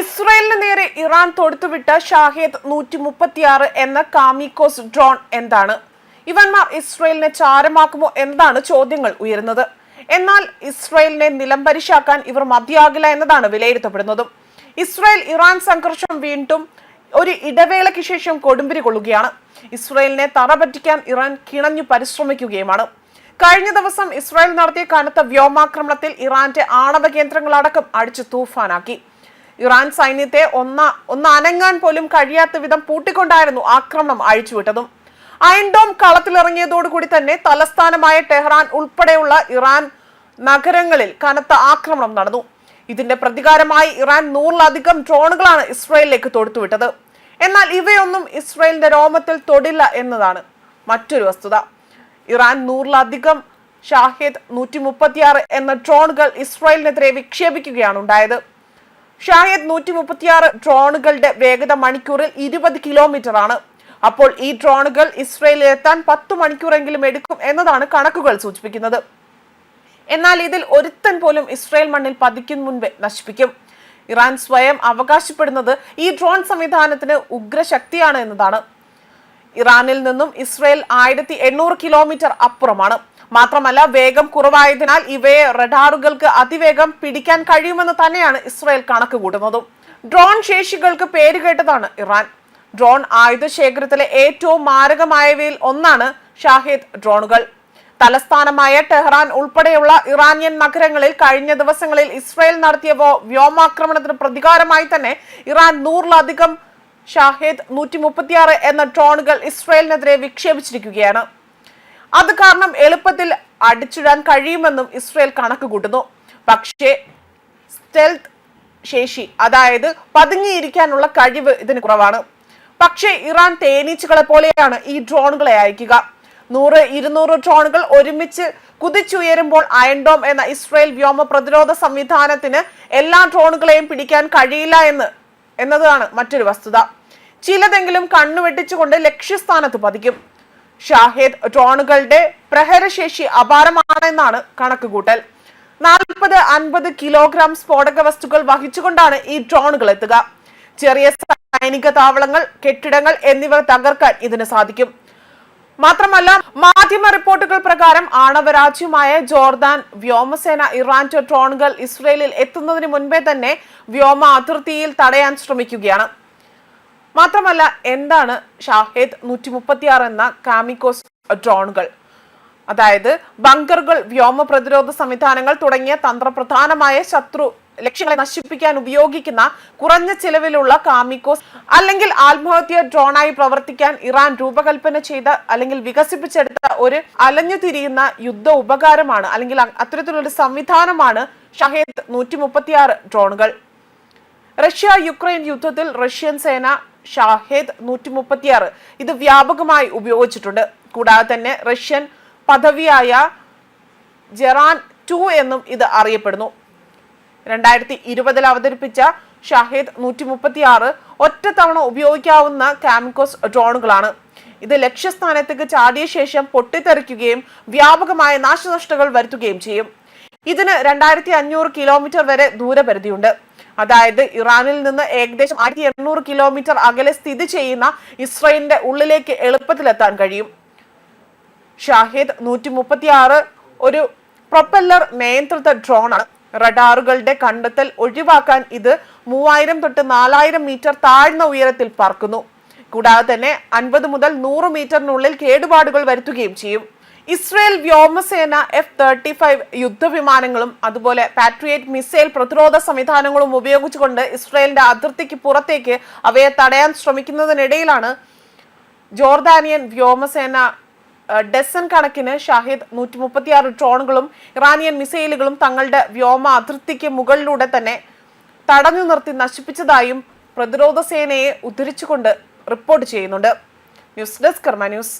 ഇസ്രയേലിന് നേരെ ഇറാൻ തൊടുത്തുവിട്ട ഷാഹേദ് നൂറ്റി മുപ്പത്തിയാറ് എന്ന കാമിക്കോസ് ഡ്രോൺ എന്താണ്? ഇവന്മാർ ഇസ്രയേലിനെ ചാരമാക്കുമോ എന്നതാണ് ചോദ്യങ്ങൾ ഉയരുന്നത്. എന്നാൽ ഇസ്രയേലിനെ നിലംപരിശാക്കാൻ ഇവർ മതിയാകില്ല എന്നതാണ് വിലയിരുത്തപ്പെടുന്നതും. ഇസ്രയേൽ ഇറാൻ സംഘർഷം വീണ്ടും ഒരു ഇടവേളയ്ക്ക് ശേഷം കൊടുമ്പിരി കൊള്ളുകയാണ്. ഇസ്രയേലിനെ തറപറ്റിക്കാൻ ഇറാൻ കിണഞ്ഞു പരിശ്രമിക്കുകയുമാണ്. കഴിഞ്ഞ ദിവസം ഇസ്രായേൽ നടത്തിയ കനത്ത വ്യോമാക്രമണത്തിൽ ഇറാന്റെ ആണവ കേന്ദ്രങ്ങളടക്കം അടിച്ചു തൂഫാനാക്കി. ഇറാൻ സൈന്യത്തെ ഒന്ന ഒന്ന് അനങ്ങാൻ പോലും കഴിയാത്ത വിധം പൂട്ടിക്കൊണ്ടായിരുന്നു ആക്രമണം അഴിച്ചുവിട്ടതും. അയൻഡോം കളത്തിലിറങ്ങിയതോടുകൂടി തന്നെ തലസ്ഥാനമായ ടെഹ്റാൻ ഉൾപ്പെടെയുള്ള ഇറാൻ നഗരങ്ങളിൽ കനത്ത ആക്രമണം നടന്നു. ഇതിന്റെ പ്രതികാരമായി ഇറാൻ നൂറിലധികം ഡ്രോണുകളാണ് ഇസ്രായേലിലേക്ക് തൊടുത്തുവിട്ടത്. എന്നാൽ ഇവയൊന്നും ഇസ്രായേലിന്റെ രോമത്തിൽ തൊടില്ല എന്നതാണ് മറ്റൊരു വസ്തുത. ഇറാൻ നൂറിലധികം ഷാഹിദ് നൂറ്റി മുപ്പത്തിയാറ് എന്ന ഡ്രോണുകൾ ഇസ്രായേലിനെതിരെ വിക്ഷേപിക്കുകയാണ് ഉണ്ടായത്. ഷാഹിദ് നൂറ്റി മുപ്പത്തിയാറ് ഡ്രോണുകളുടെ വേഗത മണിക്കൂറിൽ ഇരുപത് കിലോമീറ്റർ ആണ് അപ്പോൾ ഈ ഡ്രോണുകൾ ഇസ്രയേലിൽ എത്താൻ പത്ത് മണിക്കൂറെങ്കിലും എടുക്കും എന്നതാണ് കണക്കുകൾ സൂചിപ്പിക്കുന്നത്. എന്നാൽ ഇതിൽ ഒരുത്തൻ പോലും ഇസ്രയേൽ മണ്ണിൽ പതിക്കും മുൻപേ നശിപ്പിക്കും. ഇറാൻ സ്വയം അവകാശപ്പെടുന്നത് ഈ ഡ്രോൺ സംവിധാനത്തിന് ഉഗ്രശക്തിയാണ് എന്നതാണ്. ഇറാനിൽ നിന്നും ഇസ്രയേൽ ആയിരത്തി കിലോമീറ്റർ അപ്പുറമാണ്. മാത്രമല്ല വേഗം കുറവായതിനാൽ ഇവയെ റഡാറുകൾക്ക് അതിവേഗം പിടിക്കാൻ കഴിയുമെന്ന് തന്നെയാണ് ഇസ്രായേൽ കണക്ക് കൂട്ടുന്നതും. ഡ്രോൺ ശേഷികൾക്ക് പേരുകേട്ടതാണ് ഇറാൻ. ഡ്രോൺ ആയുധ ശേഖരത്തിലെ ഏറ്റവും മാരകമായവയിൽ ഒന്നാണ് ഷാഹിദ് ഡ്രോണുകൾ. തലസ്ഥാനമായ ടെഹ്റാൻ ഉൾപ്പെടെയുള്ള ഇറാനിയൻ നഗരങ്ങളിൽ കഴിഞ്ഞ ദിവസങ്ങളിൽ ഇസ്രായേൽ നടത്തിയ വ്യോമാക്രമണത്തിന് പ്രതികാരമായി തന്നെ ഇറാൻ നൂറിലധികം ഷാഹിദ് നൂറ്റി മുപ്പത്തിയാറ് എന്ന ഡ്രോണുകൾ ഇസ്രായേലിനെതിരെ വിക്ഷേപിച്ചിരിക്കുകയാണ്. അത് കാരണം എളുപ്പത്തിൽ അടിച്ചിടാൻ കഴിയുമെന്നും ഇസ്രയേൽ കണക്ക് കൂട്ടുന്നു. പക്ഷേ സ്റ്റെൽത്ത് ശേഷി അതായത് പതുങ്ങിയിരിക്കാനുള്ള കഴിവ് ഇതിന് കുറവാണ്. പക്ഷേ ഇറാൻ തേനീച്ചകളെ പോലെയാണ് ഈ ഡ്രോണുകളെ അയക്കുക. നൂറ് ഇരുന്നൂറ് ഡ്രോണുകൾ ഒരുമിച്ച് കുതിച്ചുയരുമ്പോൾ അയൺഡോം എന്ന ഇസ്രയേൽ വ്യോമ പ്രതിരോധ സംവിധാനത്തിന് എല്ലാ ഡ്രോണുകളെയും പിടിക്കാൻ കഴിയില്ല എന്ന് എന്നതാണ് മറ്റൊരു വസ്തുത. ചിലതെങ്കിലും കണ്ണുവെട്ടിച്ചുകൊണ്ട് ലക്ഷ്യസ്ഥാനത്ത് പതിക്കും. ഷാഹിദ് ഡ്രോണുകളുടെ പ്രഹരശേഷി അപാരമാണെന്നാണ് കണക്കുകൂട്ടൽ. നാൽപ്പത് അൻപത് കിലോഗ്രാം സ്ഫോടക വസ്തുക്കൾ വഹിച്ചുകൊണ്ടാണ് ഈ ഡ്രോണുകൾ എത്തുക. ചെറിയ സൈനിക താവളങ്ങൾ കെട്ടിടങ്ങൾ എന്നിവ തകർക്കാൻ ഇതിന് സാധിക്കും. മാത്രമല്ല മാധ്യമ റിപ്പോർട്ടുകൾ പ്രകാരം ആണവരാജ്യമായ ജോർദാൻ വ്യോമസേന ഇറാന്റെ ഡ്രോണുകൾ ഇസ്രയേലിൽ എത്തുന്നതിന് മുൻപേ തന്നെ വ്യോമ അതിർത്തിയിൽ തടയാൻ ശ്രമിക്കുകയാണ്. മാത്രമല്ല എന്താണ് ഷാഹേദ് നൂറ്റി മുപ്പത്തിയാറ് എന്ന കാമിക്കോസ് ഡ്രോണുകൾ? അതായത് ബങ്കറുകൾ വ്യോമ പ്രതിരോധ സംവിധാനങ്ങൾ തുടങ്ങിയ തന്ത്രപ്രധാനമായ ശത്രു ലക്ഷ്യങ്ങളെ നശിപ്പിക്കാൻ ഉപയോഗിക്കുന്ന കുറഞ്ഞ ചിലവിലുള്ള കാമിക്കോസ് അല്ലെങ്കിൽ ആത്മഹത്യ ഡ്രോണായി പ്രവർത്തിക്കാൻ ഇറാൻ രൂപകൽപ്പന ചെയ്ത അല്ലെങ്കിൽ വികസിപ്പിച്ചെടുത്ത ഒരു അലഞ്ഞു തിരിയുന്ന യുദ്ധ ഉപകാരമാണ് അല്ലെങ്കിൽ അത്തരത്തിലുള്ള സംവിധാനമാണ് ഷഹേദ് നൂറ്റി ഡ്രോണുകൾ. റഷ്യ യുക്രൈൻ യുദ്ധത്തിൽ റഷ്യൻ സേന ഷാഹേദ് നൂറ്റി മുപ്പത്തിയാറ് ഇത് വ്യാപകമായി ഉപയോഗിച്ചിട്ടുണ്ട്. കൂടാതെ തന്നെ റഷ്യൻ പദവിയായ ജെറാൻ ടു എന്നും ഇത് അറിയപ്പെടുന്നു. രണ്ടായിരത്തി ഇരുപതിൽ അവതരിപ്പിച്ച ഷാഹിദ് നൂറ്റി മുപ്പത്തിയാറ് തവണ ഉപയോഗിക്കാവുന്ന കാമിക്കോസ് ഡ്രോണുകളാണ്. ഇത് ലക്ഷ്യസ്ഥാനത്തേക്ക് ചാടിയ ശേഷം പൊട്ടിത്തെറിക്കുകയും വ്യാപകമായ നാശനഷ്ടങ്ങൾ വരുത്തുകയും ചെയ്യും. ഇതിന് രണ്ടായിരത്തി അഞ്ഞൂറ് കിലോമീറ്റർ വരെ ദൂരപരിധിയുണ്ട്. അതായത് ഇറാനിൽ നിന്ന് ഏകദേശം ആയിരത്തി എണ്ണൂറ് കിലോമീറ്റർ അകലെ സ്ഥിതി ചെയ്യുന്ന ഇസ്രയേലിന്റെ ഉള്ളിലേക്ക് എളുപ്പത്തിലെത്താൻ കഴിയും. ഷാഹിദ് നൂറ്റി മുപ്പത്തി ആറ് ഒരു പ്രൊപ്പല്ലർ നിയന്ത്രിത ഡ്രോണാണ്. റഡാറുകളുടെ കണ്ടെത്തൽ ഒഴിവാക്കാൻ ഇത് മൂവായിരം തൊട്ട് നാലായിരം മീറ്റർ താഴ്ന്ന ഉയരത്തിൽ പറക്കുന്നു കൂടാതെ തന്നെ അൻപത് മുതൽ നൂറ് മീറ്ററിനുള്ളിൽ കേടുപാടുകൾ വരുത്തുകയും ചെയ്യും. ഇസ്രയേൽ വ്യോമസേന എഫ് തേർട്ടി ഫൈവ് യുദ്ധവിമാനങ്ങളും അതുപോലെ പാട്രിയേറ്റ് മിസൈൽ പ്രതിരോധ സംവിധാനങ്ങളും ഉപയോഗിച്ചുകൊണ്ട് ഇസ്രയേലിന്റെ അതിർത്തിക്ക് പുറത്തേക്ക് അവയെ തടയാൻ ശ്രമിക്കുന്നതിനിടയിലാണ് ജോർദാനിയൻ വ്യോമസേന ഡസൺ കണക്കിന് ഷാഹിദ് നൂറ്റി മുപ്പത്തിയാറ് ഡ്രോണുകളും ഇറാനിയൻ മിസൈലുകളും തങ്ങളുടെ വ്യോമ അതിർത്തിക്ക് മുകളിലൂടെ തന്നെ തടഞ്ഞു നിർത്തി നശിപ്പിച്ചതായും പ്രതിരോധ സേനയെ ഉദ്ധരിച്ചുകൊണ്ട് റിപ്പോർട്ട് ചെയ്യുന്നുണ്ട്. News desk Karma news.